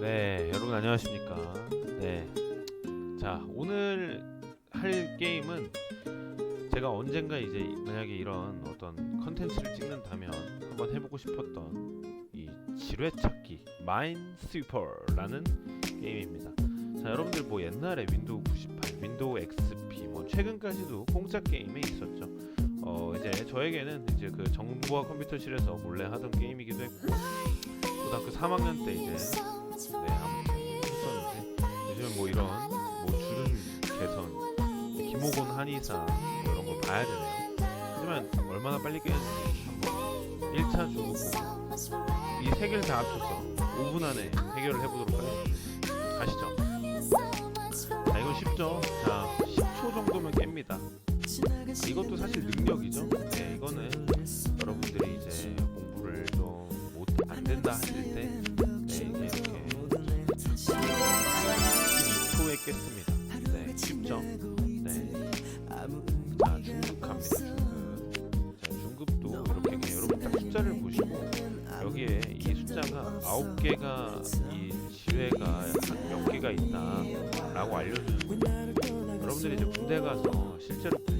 네, 여러분 안녕하십니까? 네. 자, 오늘 할 게임은 제가 언젠가 이제 만약에 이런 어떤 컨텐츠를 찍는다면 한번 해보고 싶었던 이 지뢰찾기 마인스위퍼라는 게임입니다. 자, 여러분들 뭐 옛날에 윈도우 98, 윈도우 XP, 뭐 최근까지도 공짜 게임에 있었죠. 어, 이제 저에게는 이제 그 정부와 컴퓨터실에서 몰래 하던 게임이기도 했고 고등학교 3학년 때 이제 네, 아무튼 했었는데 요즘 뭐 이런 뭐 주름 개선, 김호곤 한의사 뭐 이런 걸 봐야 되네요. 하지만 얼마나 빨리 깨는지 한번 1차 주고 이 세 개를 다 합쳐서 5분 안에 해결을 해보도록 하겠습니다. 가시죠. 자, 이건 쉽죠? 자, 10초 정도면 깹니다. 이것도 사실 능력이죠. 네, 이거는 여러분들이 이제 공부를 좀 못 안 된다 하실 때 12초에 깼습니다. 네, 쉽죠? 네. 자, 중급합니다. 중급. 자, 중급도 이렇게 그냥 여러분 딱 숫자를 보시고 여기에 이 숫자가 9개가 이 지뢰가 한몇 개가 있다라고 알려주는. 여러분들이 이제 군대 가서 실제로 그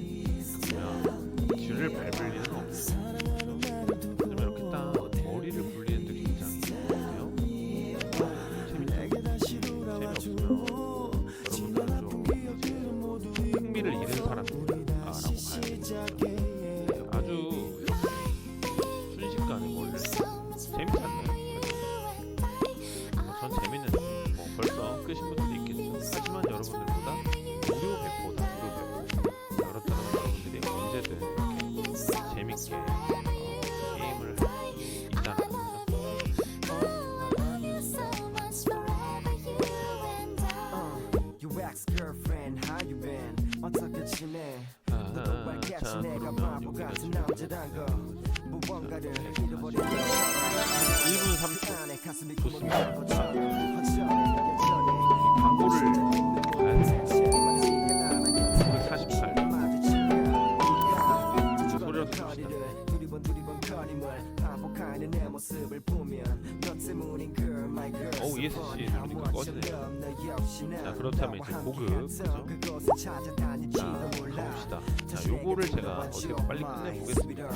뭐야 쥐를 밟을 없죠. 하 이렇게 순식간에 머리를 재밌지 않 1분 3초 안에 가슴이 좋습니다. 광고를 가야 돼. 우리 48. 자, 소리라도 줍시다. 두리번 두리번 거림을 반복하는 내 모습을 보면 너 때문인 girl my girl 어우, so ESC 너 역시나 자, 그렇다면 이제 고급, 그죠? 자. 가봅시다. 자 요거를 제가 어떻게 빨리 끝내보겠습니다.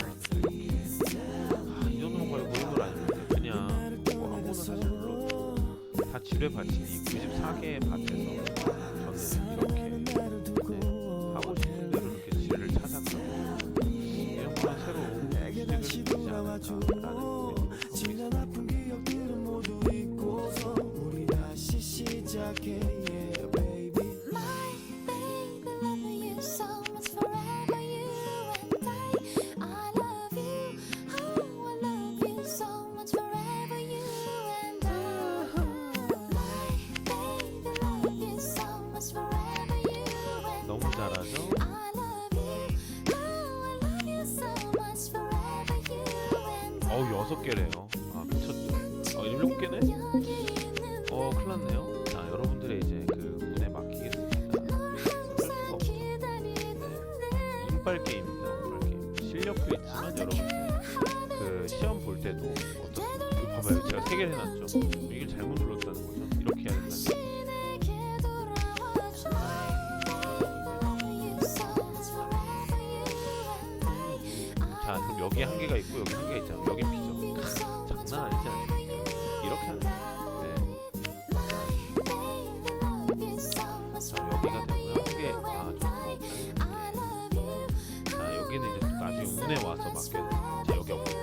다 지뢰 밭이 이 94개의 밭에서 저는 이렇게 네, 하고 싶은 대로 이렇게 지뢰를 찾아서 이런 거는 새로 시식을 주지 않을까 잘하죠? 어우 여섯 개래요. 아 미쳤죠. 어 일곱 개네? 어 큰일 났네요. 자 여러분들의 이제 그 운에 맡기겠습니다. 없죠. 운빨 게임입니다. 운빨 게임. 실력도 있지만 여러분들 그 시험 볼 때도 어떤 봐봐요. 제가 세 개를 해놨죠. 이걸 잘못 눌렀다 자 그럼 여기 한 개가 있고 여기 한 개가 있잖아. 여기 비죠. 장난 않습니까? 이렇게 하는. 네. 자 여기가 되고요. 한 개. 아 좀. 자 여기는 이제 또 나중에 운에 와서 돼. 자 여기 없죠.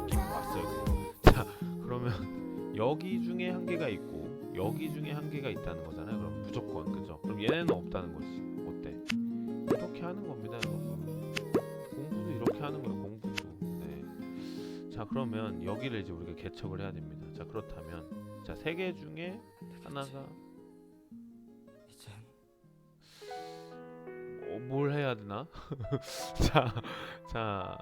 느낌 왔어요. 그거. 자 그러면 여기 중에 한 개가 있고 여기 중에 한 개가 있다는 거잖아요. 그럼 무조건 그죠? 그럼 얘네는 없다는 거지. 어때? 이렇게 하는 겁니다, 여러분. 공부도 이렇게 하는 거예요. 자 그러면 여기를 이제 우리가 개척을 해야 됩니다. 자 그렇다면 자 세 개 중에 하나가 이제 어, 뭘 해야 되나? 자, 자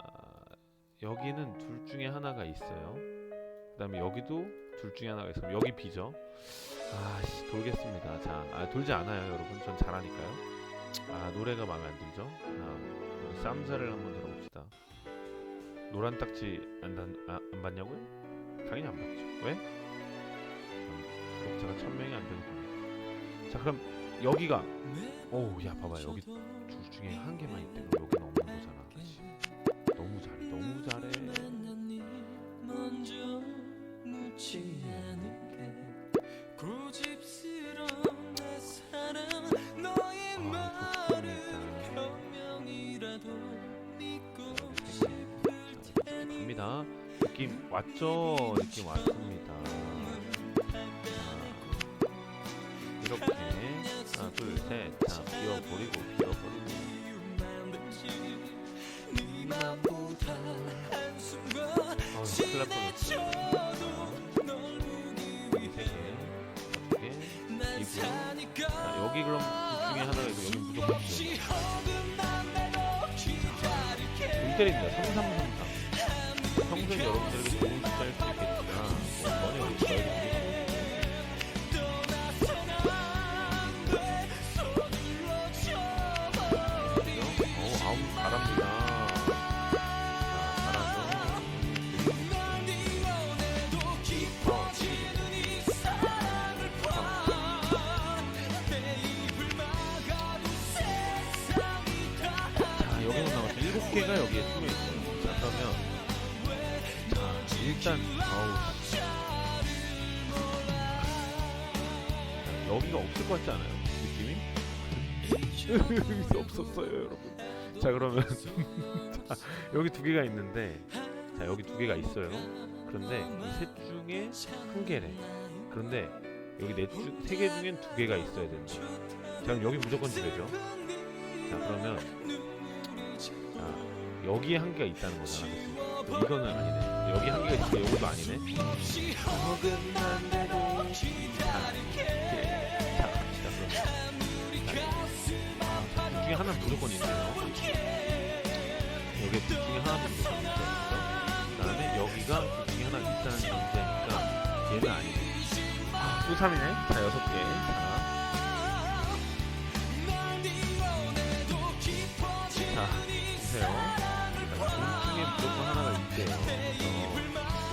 여기는 둘 중에 하나가 있어요. 그다음에 여기도 둘 중에 하나가 있으면 여기 비죠. 아씨 돌겠습니다. 자, 아, 돌지 않아요, 여러분. 전 잘하니까요. 아 노래가 마음에 안 들죠? 자, 우리 쌈사를 한번 들어봅시다. 노란 딱지 안, 단, 아, 안 봤냐고요? 당연히 안 봤죠. 왜? 전 구독자가 천 명이 안 되는군요. 자 그럼 여기가 오야 봐봐 여기 둘 중에 한 개만 있대 여기 갑니다. 느낌 왔죠? 느낌 왔습니다. 자, 이렇게 하나 둘셋자 비워버리고 비워버리고. 네 맘보다 한순간 어. 난 이고요. 사니까 자 여기 그럼 둘 중에 하나가 있고 여기 무조건 물 때립니다. 3333. 평소에 여러분들에게 좋은 숫자일 수 있겠지만 뭐 전혀 어 아우 잘합니다. 자 여기는 나왔죠. 일곱 개가 여기에 숨어 있어요. 자 그러면 자 일단 어우 여기가 없을 것 같지 않아요? 느낌이? 없었어요 여러분. 자 그러면 자, 여기 두 개가 있는데 자 여기 두 개가 있어요. 그런데 이셋 중에 한 개래. 그런데 여기 네세 개 중엔 두 개가 있어야 된다. 자 그럼 여기 무조건 두 개죠. 자 그러면 자 여기에 한 개가 있다는 거잖아. 그치? 이거는 아니네. 여기 한 개가 있으니까 여기도 아니네. 기다릴게 자 갑시다 그럼. 자, 둘 중에 하나 는 무조건 있네요. 여기 둘 중에 하나도 무조건 있어요. 그 다음에 여기가 둘 중에 하나 있다는 전제니까 얘는 아니네. 아, 또 3이네. 자 여섯 개. 자. 자, 보세요. 중에 무조건 하나가 있대요. 그래서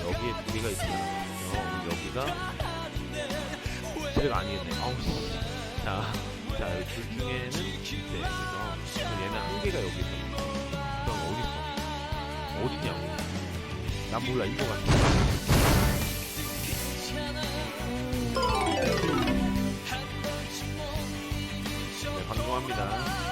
여기에 두 개가 있잖아요. 여기가 제가 아니겠네. 아우 씨. 자, 자, 둘 중에는 있대. 그래서 그럼 얘는 한 개가 여기 있어. 그럼 어디 있어? 어디냐고? 난 몰라. 이거 같아. 네, 방송합니다.